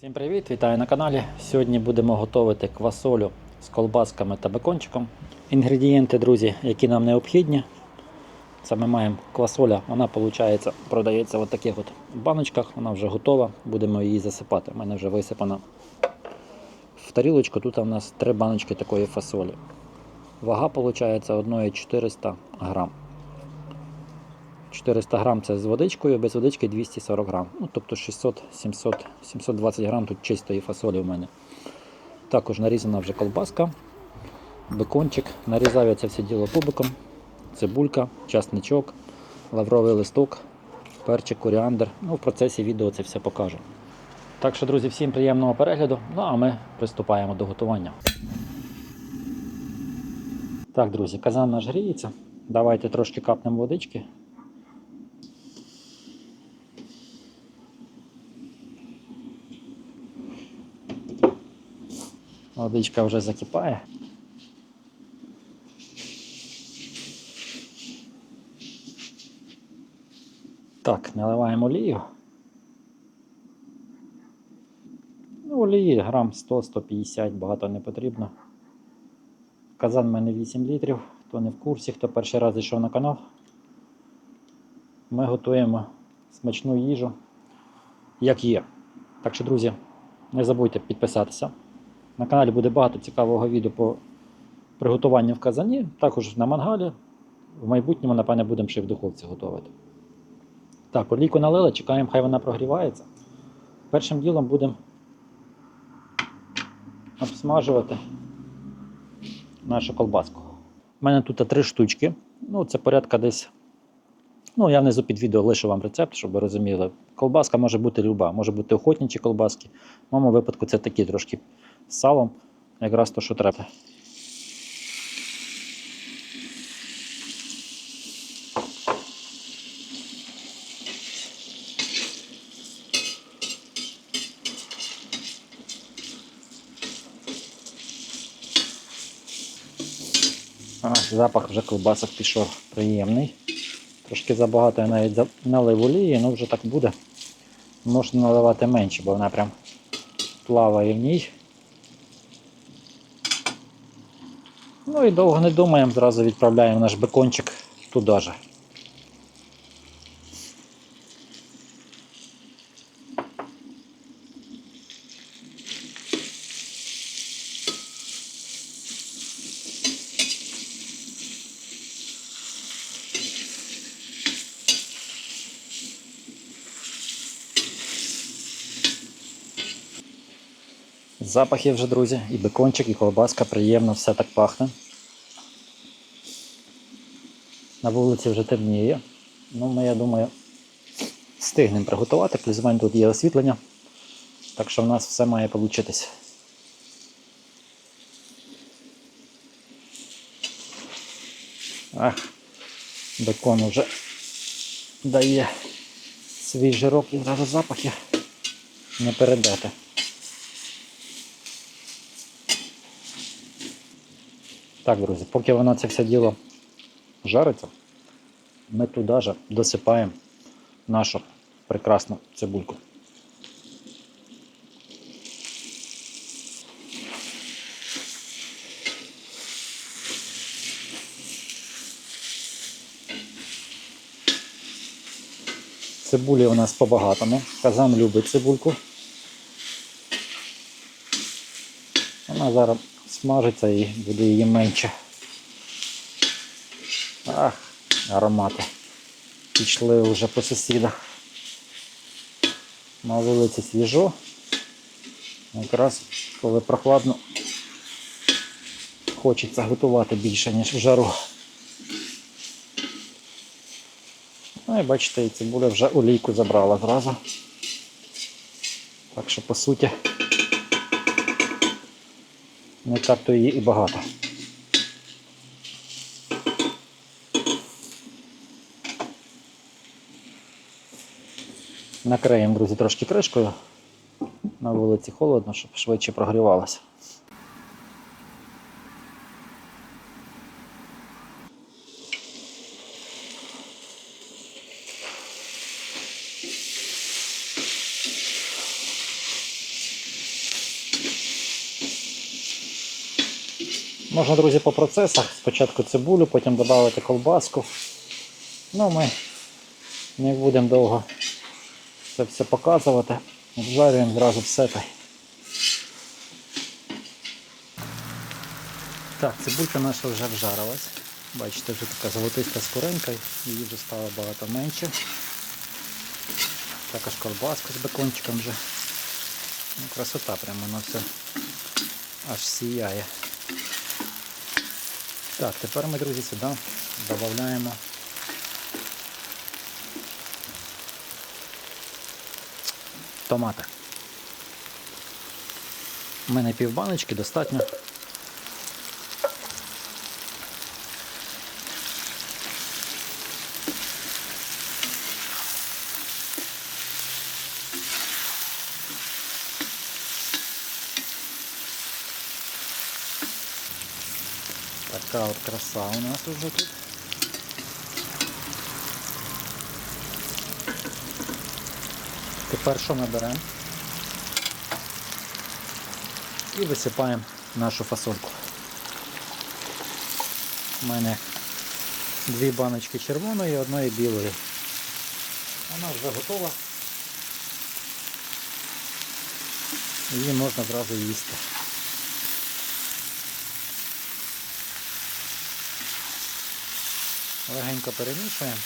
Всім привіт! Вітаю на каналі. Сьогодні будемо готувати квасолю з колбасками та бекончиком. Інгредієнти, друзі, які нам необхідні. Це ми маємо квасоля, вона виходить, продається в таких от баночках, вона вже готова, будемо її засипати. У мене вже висипана в тарілочку. Тут у нас три баночки такої фасолі. Вага виходить одної 400 грам. 400 грам це з водичкою, без водички 240 грам. Ну, тобто 600, 700, 720 грам тут чистої фасолі в мене. Також нарізана вже колбаска, бекончик. Нарізав я це все діло кубиком, цибулька, часничок, лавровий листок, перчик, коріандр. Ну, в процесі відео це все покажу. Так що, друзі, всім приємного перегляду. Ну а ми приступаємо до готування. Так, друзі, казан наш гріється. Давайте трошки капнемо водички. Водичка вже закипає. Так, наливаємо олію. Ну, олії грам 100-150, багато не потрібно. Казан в мене 8 літрів. Хто не в курсі, хто перший раз зайшов на канал. Ми готуємо смачну їжу, як є. Так що, друзі, не забудьте підписатися. На каналі буде багато цікавого відео по приготуванню в казані, також на мангалі. В майбутньому, напевне, будемо ще в духовці готувати. Так, олійку налили, чекаємо, хай вона прогрівається. Першим ділом будемо обсмажувати нашу колбаску. У мене тут три штучки. Ну, це порядка десь. Ну, я внизу під відео лишу вам рецепт, щоб ви розуміли. Колбаска може бути люба, може бути охотничі колбаски. В моєму випадку це такі трошки з салом, якраз то, що треба. Запах вже колбасок пішов приємний. Трошки забагато я навіть налив олії, ну вже так буде. Можна наливати менше, бо вона прям плаває в ній. Ну і довго не думаємо, зразу відправляємо наш бекончик туди же. Запахи вже, друзі, і бекончик, і колбаска приємно, все так пахне. На вулиці вже темніє. Ну, ми, я думаю, встигнемо приготувати. Плюс тут є освітлення. Так що в нас все має вийти. Ах, бекон вже дає свій жирок і зразу запахи не передати. Так, друзі, поки воно це все діло жариться, ми туди же досипаємо нашу прекрасну цибульку. Цибулі у нас по-багатому. Казан любить цибульку. Вона зараз смажиться і буде її менше. Ах, аромати. Пішли вже по сусідах. На вулиці свіжо. Якраз коли прохладно хочеться готувати більше, ніж в жару. Ну і бачите, і цибуля вже олійку забрала зразу. Так що по суті не так то її і багато. Накриємо, друзі, трошки кришкою. На вулиці холодно, щоб швидше прогрівалося. Можна, друзі, по процесах. Спочатку цибулю, потім додати колбаску. Ну, ми не будемо довго це все показувати. Обжарюємо зразу все й. Так, цибулька наша вже вжарилась. Бачите, вже така золотиста скоринка, її вже стало багато менше. Також колбаска з бекончиком вже. Ну, красота прямо на все аж сіяє. Так, тепер ми, друзі, сюди додаємо томати. У мене півбаночки достатньо. Така от краса у нас уже тут. Тепер що ми беремо? І висипаємо нашу фасольку. У мене дві баночки червоної одної білої. Вона вже готова. Її можна зразу їсти. Легенько перемішуємо.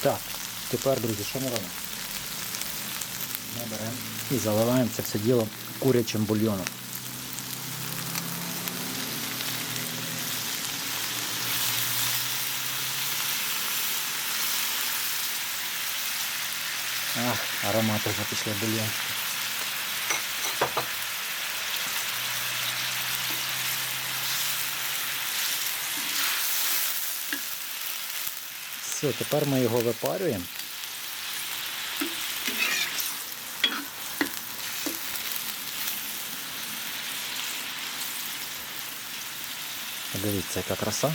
Так, тепер, друзі, що ми робимо? Ми беремо і заливаємо це все діло курячим бульйоном. Ах, аромати вже пішли Все, тепер ми його випарюємо. Подивіться, яка краса.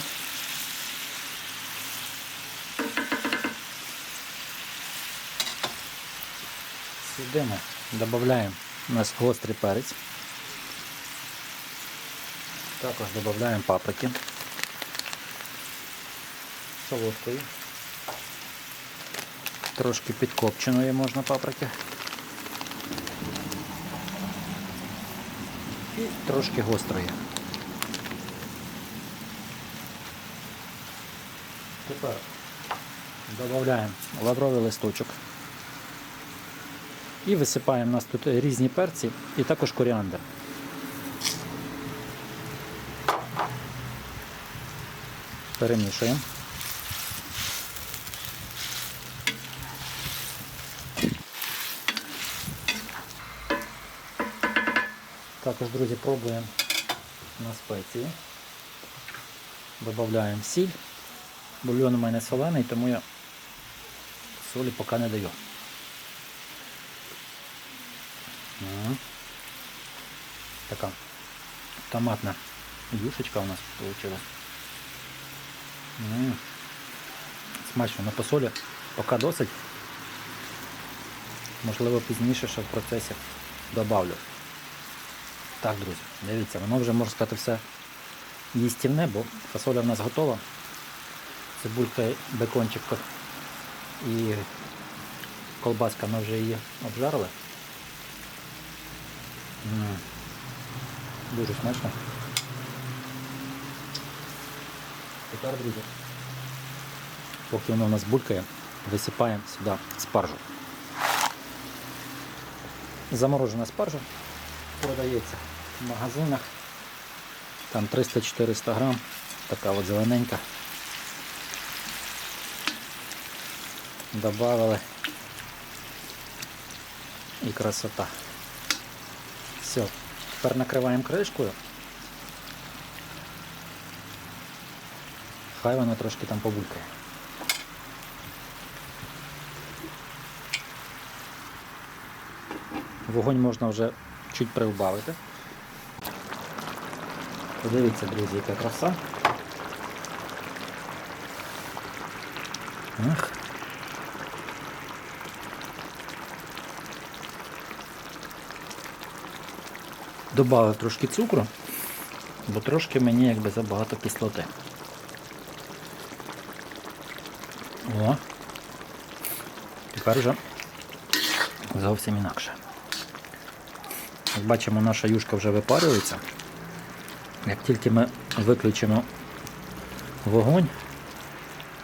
Сюди ми додаємо у нас гострий перець. Також додаємо паприки солодкої. Трошки підкопченої можна паприки. І трошки гострої. Тепер додаємо лавровий листочок. І висипаємо у нас тут різні перці і також коріандр. Перемішуємо. Також, друзі, пробуємо на спеції. Додаємо сіль. Бульйон у мене солений, тому я солі поки не даю. Така томатна юшечка у нас вийшла. Смачно на посолі, поки досить. Можливо, пізніше ще в процесі добавлю. Так, друзі, дивіться, воно вже можна сказати все їстівне, бо фасоля в нас готова. Цибулька, бекончик і колбаска ми вже її обжарили. М, Дуже смачно. Тепер, друзі, поки воно у нас булькає, висипаємо сюди спаржу. Заморожена спаржа продається в магазинах. Там 300-400 грам. Така от зелененька. Добавили. І красота. Все. Тепер накриваємо кришкою. Хай вона трошки там побулькає. Вогонь можна вже чуть приубавити. Подивіться, друзі, яка краса. Ах. Добавив трошки цукру, бо трошки мені якби забагато кислоти. О, тепер вже зовсім інакше. Як бачимо, наша юшка вже випарюється. Як тільки ми виключимо вогонь,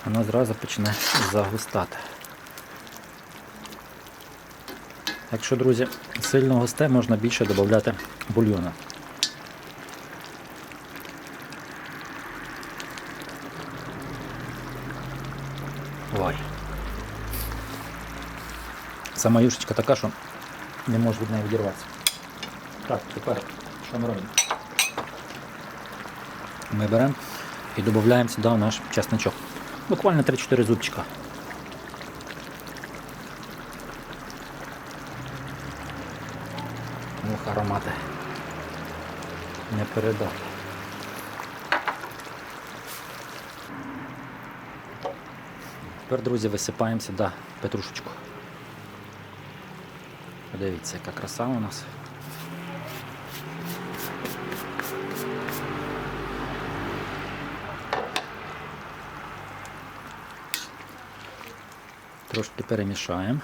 вона зразу почне загустати. Якщо, друзі, сильно густе, можна більше додати бульйону. Ой. Сама юшечка така, що не може від неї відірватися. Так, тепер що ми робимо? Ми беремо і додаємо сюди наш чесничок. Буквально 3-4 зубчика. Ох, аромати. Не передати. Тепер, друзі, висипаємо сюди петрушечку. Подивіться, яка краса у нас. Трошки перемішаємо.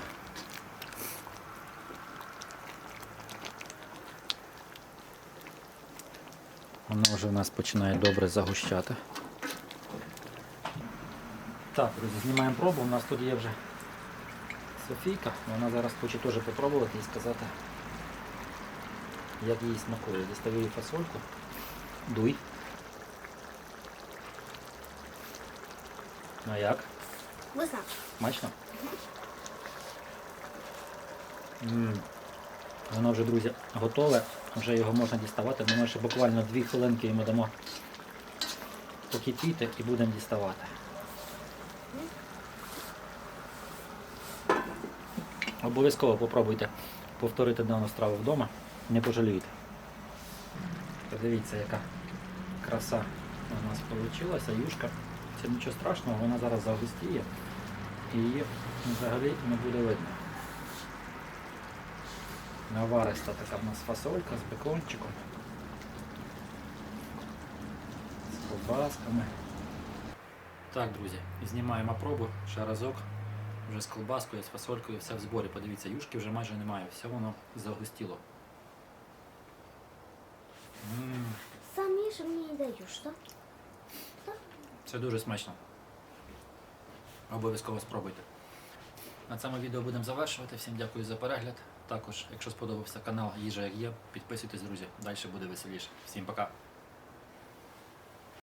Воно вже в нас починає добре загущати. Так, друзі, знімаємо пробу. У нас тут є вже Софійка. Вона зараз хоче теж попробувати і сказати, як їй смакує. Дістаю її фасольку. Дуй. Ну як? Вкусно. Смачно? Воно вже, друзі, готове, вже його можна діставати. Ми ще буквально дві хвилинки йому дамо покипіти і будемо діставати. Обов'язково попробуйте повторити дану страву вдома, не пожалієте. Подивіться, яка краса у нас вийшла, юшка. Це нічого страшного, вона зараз загустіє і її взагалі не буде видно. Навариста така в нас фасолька з бекончиком, з ковбасками. Так, друзі, знімаємо пробу ще разок. Вже з колбаскою, з фасолькою, все в зборі. Подивіться, юшки вже майже немає, все воно загустіло. Самі ж мені дають, що? Це дуже смачно. Обов'язково спробуйте. На цьому відео будемо завершувати. Всім дякую за перегляд. Також, якщо сподобався канал Їжа як є, підписуйтесь, друзі. Далі буде веселіше. Всім пока.